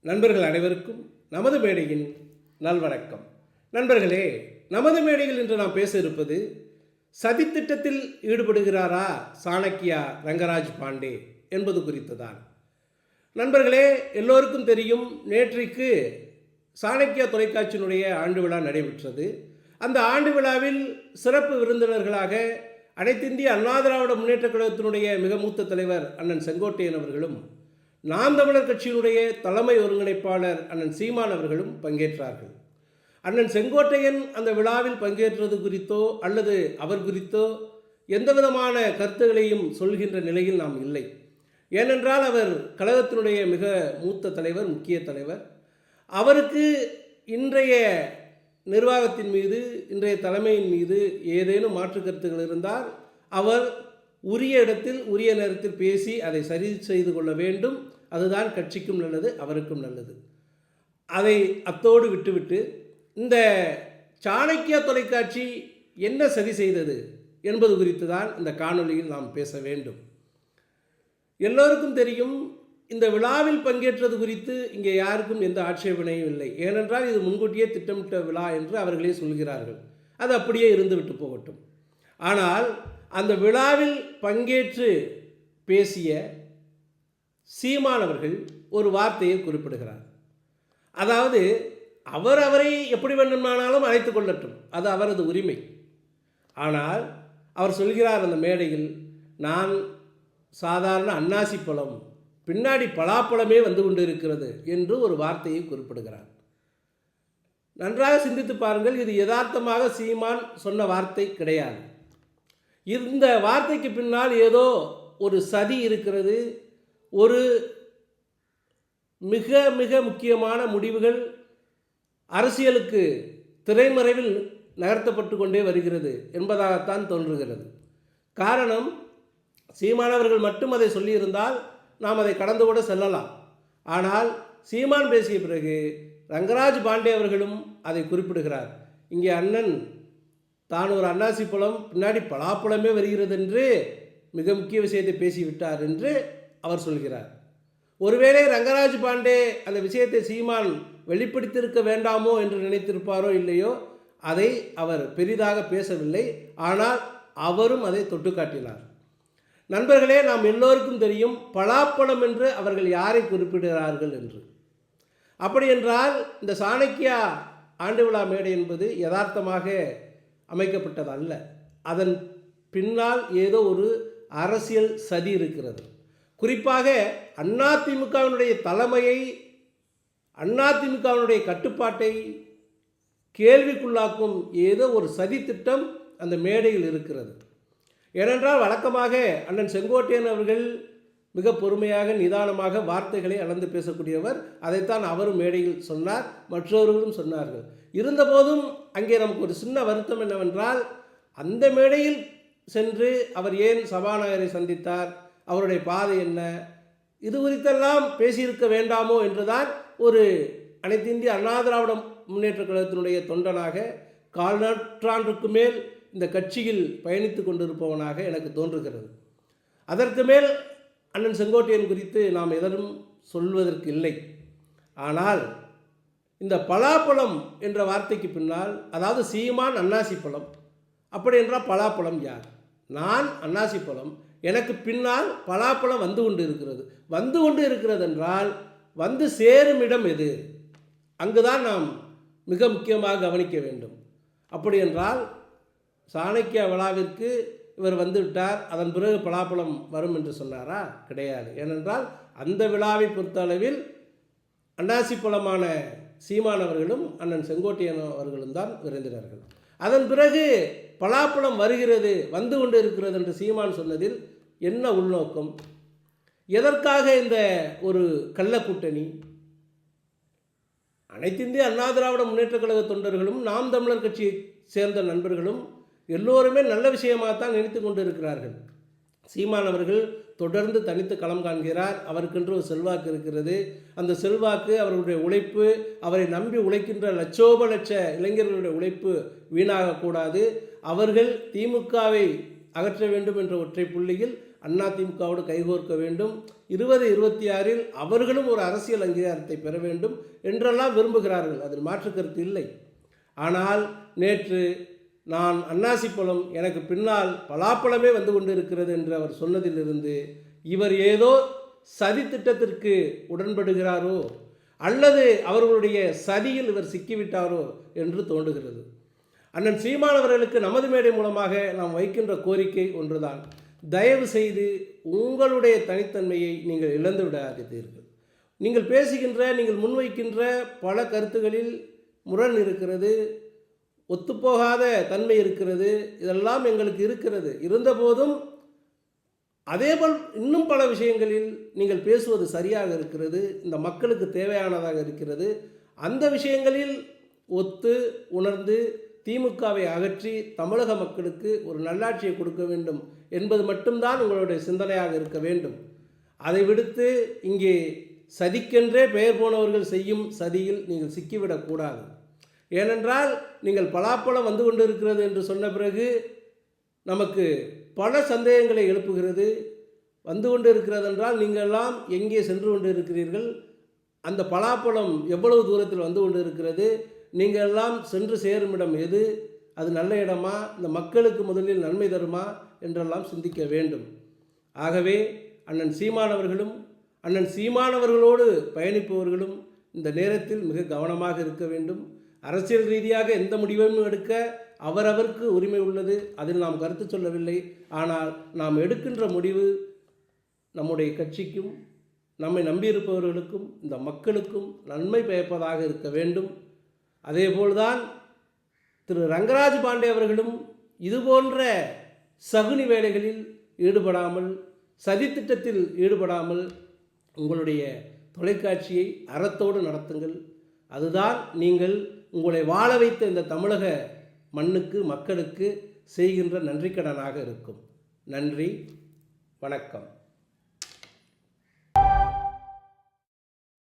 நண்பர்கள் அனைவருக்கும் நமது மேடையின் நல்வணக்கம். நண்பர்களே நமது மேடையில் இன்று நாம் பேச இருப்பது சதித்திட்டத்தில் ஈடுபடுகிறாரா சாணக்கியா ரங்கராஜ் பாண்டே என்பது குறித்து தான் நண்பர்களே எல்லோருக்கும் தெரியும் நேற்றைக்கு சாணக்கியா தொலைக்காட்சியினுடைய ஆண்டு விழா நடைபெற்றது. அந்த ஆண்டு விழாவில் சிறப்பு விருந்தினர்களாக அனைத்திந்திய அண்ணா திராவிட முன்னேற்றக் கழகத்தினுடைய மிக மூத்த தலைவர் அண்ணன் செங்கோட்டையன் அவர்களும் நாம் தமிழர் கட்சியினுடைய தலைமை ஒருங்கிணைப்பாளர் அண்ணன் சீமான் அவர்களும் பங்கேற்றார்கள். அண்ணன் செங்கோட்டையன் அந்த விழாவில் பங்கேற்றது குறித்தோ அல்லது அவர் குறித்தோ எந்த விதமான கருத்துகளையும் சொல்கின்ற நிலையில் நாம் இல்லை. ஏனென்றால் அவர் கழகத்தினுடைய மிக மூத்த தலைவர் முக்கிய தலைவர். அவருக்கு இன்றைய நிர்வாகத்தின் மீது இன்றைய தலைமையின் மீது ஏதேனும் மாற்று கருத்துகள் இருந்தால் அவர் உரிய இடத்தில் உரிய நேரத்தில் பேசி அதை சரி செய்து கொள்ள வேண்டும். அதுதான் கட்சிக்கும் நல்லது அவருக்கும் நல்லது. அதை அத்தோடு விட்டுவிட்டு இந்த சாணக்கிய தொலைக்காட்சி என்ன சதி செய்தது என்பது குறித்து தான் இந்த காணொலியில் நாம் பேச வேண்டும். எல்லோருக்கும் தெரியும் இந்த விழாவில் பங்கேற்றது குறித்து இங்கே யாருக்கும் எந்த ஆட்சேபனையும் இல்லை. ஏனென்றால் இது முன்கூட்டியே திட்டமிட்ட விழா என்று அவர்களே சொல்கிறார்கள். அது அப்படியே இருந்துவிட்டு போகட்டும். ஆனால் அந்த விழாவில் பங்கேற்று பேசிய சீமானவர்கள் ஒரு வார்த்தையை குறிப்பிடுகிறார். அதாவது அவர் அவரை எப்படி வேண்டுமானாலும் அழைத்து கொள்ளட்டும். அது அவரது உரிமை. ஆனால் அவர் சொல்கிறார் அந்த மேடையில் நான் சாதாரண அன்னாசி பழம் பின்னாடி பலாப்பழமே வந்து கொண்டு இருக்கிறது என்று ஒரு வார்த்தையை குறிப்பிடுகிறார். நன்றாக சிந்தித்து பாருங்கள் இது யதார்த்தமாக சீமான் சொன்ன வார்த்தை கிடையாது. இந்த வார்த்தைக்கு பின்னால் ஏதோ ஒரு சதி இருக்கிறது ஒரு மிக மிக முக்கியமான முடிவுகள் அரசியலுக்கு திரைமறைவில் நகர்த்தப்பட்டு கொண்டே வருகிறது என்பதாகத்தான் தோன்றுகிறது. காரணம் சீமானவர்கள் மட்டும் அதை சொல்லியிருந்தால் நாம் அதை கடந்து கூட செல்லலாம். ஆனால் சீமான் பேசிய பிறகு ரங்கராஜ் பாண்டே அவர்களும் அதை குறிப்பிடுகிறார். இங்கே அண்ணன் தான் ஒரு அன்னாசி பழம் பின்னாடி பலாப்பழமே வருகிறது என்று மிக முக்கிய விஷயத்தை பேசிவிட்டார் என்று அவர் சொல்கிறார். ஒருவேளை ரங்கராஜ் பாண்டே அந்த விஷயத்தை சீமான் வெளிப்படுத்தியிருக்க வேண்டாமோ என்று நினைத்திருப்பாரோ இல்லையோ அதை அவர் பெரிதாக பேசவில்லை. ஆனால் அவரும் அதை தொட்டு காட்டினார். நண்பர்களே நாம் எல்லோருக்கும் தெரியும் பலாப்பழம் என்று அவர்கள் யாரை குறிப்பிடுகிறார்கள் என்று. அப்படி என்றால் இந்த சாணக்கியா ஆண்டு விழா மேடை என்பது யதார்த்தமாக அமைக்கப்பட்டது அல்ல அதன் பின்னால் ஏதோ ஒரு அரசியல் சதி இருக்கிறது. குறிப்பாக அதிமுகவினுடைய தலைமையை அதிமுகவினுடைய கட்டுப்பாட்டை கேள்விக்குள்ளாக்கும் ஏதோ ஒரு சதி திட்டம் அந்த மேடையில் இருக்கிறது. ஏனென்றால் வழக்கமாக அண்ணன் செங்கோட்டையன் அவர்கள் மிக பொறுமையாக நிதானமாக வார்த்தைகளை அளந்து பேசக்கூடியவர். அதைத்தான் அவரும் மேடையில் சொன்னார் மற்றவர்களும் சொன்னார்கள். இருந்தபோதும் அங்கே நமக்கு ஒரு சின்ன வருத்தம் என்னவென்றால் அந்த மேடையில் சென்று அவர் ஏன் சபாநாயகரை சந்தித்தார் அவருடைய பாதை என்ன இது குறித்தெல்லாம் பேசியிருக்க வேண்டாமோ என்றுதான் ஒரு அனைத்து இந்திய அண்ணா திராவிட முன்னேற்ற கழகத்தினுடைய தொண்டனாக கால் நூற்றாண்டுக்கு மேல் இந்த கட்சியில் பயணித்து கொண்டிருப்பவனாக எனக்கு தோன்றுகிறது. அதற்கு மேல் அண்ணன் செங்கோட்டையன் குறித்து நாம் எதனும் சொல்வதற்கு இல்லை. ஆனால் இந்த பலாப்பழம் என்ற வார்த்தைக்கு பின்னால் அதாவது சீமான் அன்னாசி பழம். அப்படி என்றால் பலாப்பழம் யார்? நான் அன்னாசி பழம். எனக்கு பின்னால் பலாப்பழம் வந்து கொண்டு இருக்கிறது வந்து கொண்டு இருக்கிறது என்றால் வந்து சேரும் இடம் எது? அங்குதான் நாம் மிக முக்கியமாக கவனிக்க வேண்டும். அப்படி என்றால் சாணக்கிய விழாவிற்கு இவர் வந்து விட்டார் அதன் பிறகு பலாப்பழம் வரும் என்று சொன்னாரா? கிடையாது. ஏனென்றால் அந்த விழாவை பொறுத்தளவில் அன்னாசி பழமான சீமான் அவர்களும் அண்ணன் செங்கோட்டையன் அவர்களும் தான் விரைந்தினார்கள். அதன் பிறகு பலாப்பழம் வருகிறது வந்து கொண்டு இருக்கிறது என்று சீமான் சொன்னதில் என்ன உள்நோக்கம்? எதற்காக இந்த ஒரு கள்ளக்கூட்டணி அனைத்திந்திய அண்ணா திராவிட முன்னேற்ற கழக தொண்டர்களும் நாம் தமிழர் கட்சியை சேர்ந்த நண்பர்களும் எல்லோருமே நல்ல விஷயமாகத்தான் நினைத்து கொண்டு இருக்கிறார்கள் சீமான் அவர்கள் தொடர்ந்து தனித்து களம் காண்கிறார். அவருக்கென்று ஒரு செல்வாக்கு இருக்கிறது. அந்த செல்வாக்கு அவர்களுடைய உழைப்பு அவரை நம்பி உழைக்கின்ற லட்சோப லட்ச இளைஞர்களுடைய உழைப்பு வீணாகக்கூடாது. அவர்கள் திமுகவை அகற்ற வேண்டும் என்ற ஒற்றை புள்ளியில் அதிமுகவோடு கைகோர்க்க வேண்டும். இருபது இருபத்தி ஆறில் அவர்களும் ஒரு அரசியல் அங்கீகாரத்தை பெற வேண்டும் என்றெல்லாம் விரும்புகிறார்கள். அதில் மாற்று கருத்து இல்லை. ஆனால் நேற்று நான் அன்னாசி பழம் எனக்கு பின்னால் பலாப்பழமே வந்து கொண்டிருக்கிறது என்று அவர் சொன்னதிலிருந்து இவர் ஏதோ சதி திட்டத்திற்கு உடன்படுகிறாரோ அல்லது அவர்களுடைய சதியில் இவர் சிக்கிவிட்டாரோ என்று தோன்றுகிறது. அண்ணன் சீமானவர்களுக்கு நமது மேடை மூலமாக நாம் வைக்கின்ற கோரிக்கை ஒன்றுதான். தயவு செய்து உங்களுடைய தனித்தன்மையை நீங்கள் இழந்து விடாதீர்கள். நீங்கள் பேசுகின்ற நீங்கள் முன்வைக்கின்ற பல கருத்துகளில் முரண் இருக்கிறது. ஒத்துப்போகாத தன்மை இருக்கிறது இதெல்லாம் எங்களுக்கு இருக்கிறது. இருந்தபோதும் அதேபோல் இன்னும் பல விஷயங்களில் நீங்கள் பேசுவது சரியாக இருக்கிறது இந்த மக்களுக்கு தேவையானதாக இருக்கிறது. அந்த விஷயங்களில் ஒத்து உணர்ந்து திமுகவை அகற்றி தமிழக மக்களுக்கு ஒரு நல்லாட்சியை கொடுக்க வேண்டும் என்பது மட்டும்தான் உங்களுடைய சிந்தனையாக இருக்க வேண்டும். அதை விடுத்து இங்கே சதிக்கென்றே பெயர் போனவர்கள் செய்யும் சதியில் நீங்கள் சிக்கிவிடக்கூடாது. ஏனென்றால் நீங்கள் பலாப்பழம் வந்து கொண்டிருக்கிறது என்று சொன்ன பிறகு நமக்கு பல சந்தேகங்களை எழுப்புகிறது. வந்து கொண்டு இருக்கிறது என்றால் நீங்கள்லாம் எங்கே சென்று கொண்டு இருக்கிறீர்கள் அந்த பலாப்பழம் எவ்வளவு தூரத்தில் வந்து கொண்டு இருக்கிறது நீங்கள் எல்லாம் சென்று சேரும் இடம் எது? அது நல்ல இடமா? இந்த மக்களுக்கு முதலில் நன்மை தருமா? என்றெல்லாம் சிந்திக்க வேண்டும். ஆகவே அண்ணன் சீமானவர்களும் அண்ணன் சீமானவர்களோடு பயணிப்பவர்களும் இந்த நேரத்தில் மிக கவனமாக இருக்க வேண்டும். அரசியல் ரீதியாக எந்த முடிவையும் எடுக்க அவரவருக்கு உரிமை உள்ளது. அதில் நாம் கருத்து சொல்லவில்லை. ஆனால் நாம் எடுக்கின்ற முடிவு நம்முடைய கட்சிக்கும் நம்மை நம்பியிருப்பவர்களுக்கும் இந்த மக்களுக்கும் நன்மை பயப்பதாக இருக்க வேண்டும். அதேபோல்தான் திரு ரங்கராஜ் பாண்டே அவர்களும் இதுபோன்ற சகுனி வேலைகளில் ஈடுபடாமல் சதித்திட்டத்தில் ஈடுபடாமல் உங்களுடைய தொலைக்காட்சியை அறத்தோடு நடத்துங்கள். அதுதான் நீங்கள் உங்களை வாழ வைத்த இந்த தமிழக மண்ணுக்கு மக்களுக்கு செய்கின்ற நன்றிக்கடனாக இருக்கும். நன்றி வணக்கம்.